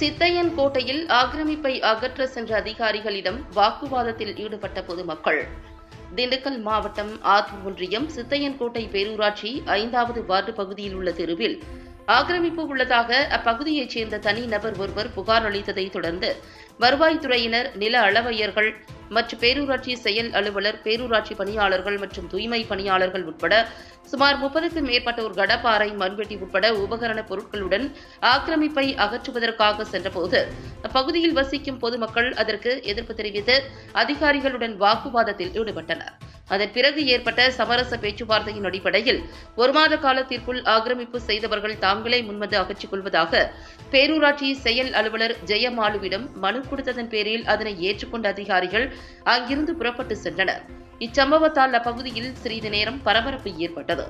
சித்தையன் கோட்டையில் ஆக்கிரமிப்பை அகற்ற சென்ற அதிகாரிகளிடம் வாக்குவாதத்தில் ஈடுபட்ட பொதுமக்கள். திண்டுக்கல் மாவட்டம் ஆத்தூர் ஒன்றியம் சித்தையன்கோட்டை பேரூராட்சி ஐந்தாவது வார்டு பகுதியில் உள்ள தெருவில் ஆக்கிரமிப்பு உள்ளதாக அப்பகுதியைச் சேர்ந்த தனி நபர் ஒருவர் புகார் அளித்ததை தொடர்ந்து வருவாய்த்துறையினர் நில அளவையர்கள் மற்றும் பேரூராட்சி செயல் அலுவலர் பேரூராட்சி பணியாளர்கள் மற்றும் தூய்மை பணியாளர்கள் உட்பட சுமார் முப்பதுக்கும் மேற்பட்டோர் கடப்பாறை மண்வெட்டி உட்பட உபகரண பொருட்களுடன் ஆக்கிரமிப்பை அகற்றுவதற்காக சென்றபோது அப்பகுதியில் வசிக்கும் பொதுமக்கள் அதற்கு எதிர்ப்பு தெரிவித்து அதிகாரிகளுடன் வாக்குவாதத்தில் ஈடுபட்டனர். அதன் பிறகு ஏற்பட்ட சமரச பேச்சுவார்த்தையின் அடிப்படையில் ஒரு மாத காலத்திற்குள் ஆக்கிரமிப்பு செய்தவர்கள் தாங்களே முன்வந்து அகற்றிக் கொள்வதாக பேரூராட்சி செயல் அலுவலர் ஜெயமாலுவிடம் மனு கொடுத்ததன் பேரில் அதனை ஏற்றுக்கொண்ட அதிகாரிகள் அங்கிருந்து புறப்பட்டு சென்றனர். இச்சம்பவத்தால் அப்பகுதியில் சிறிது நேரம் பரபரப்பு ஏற்பட்டது.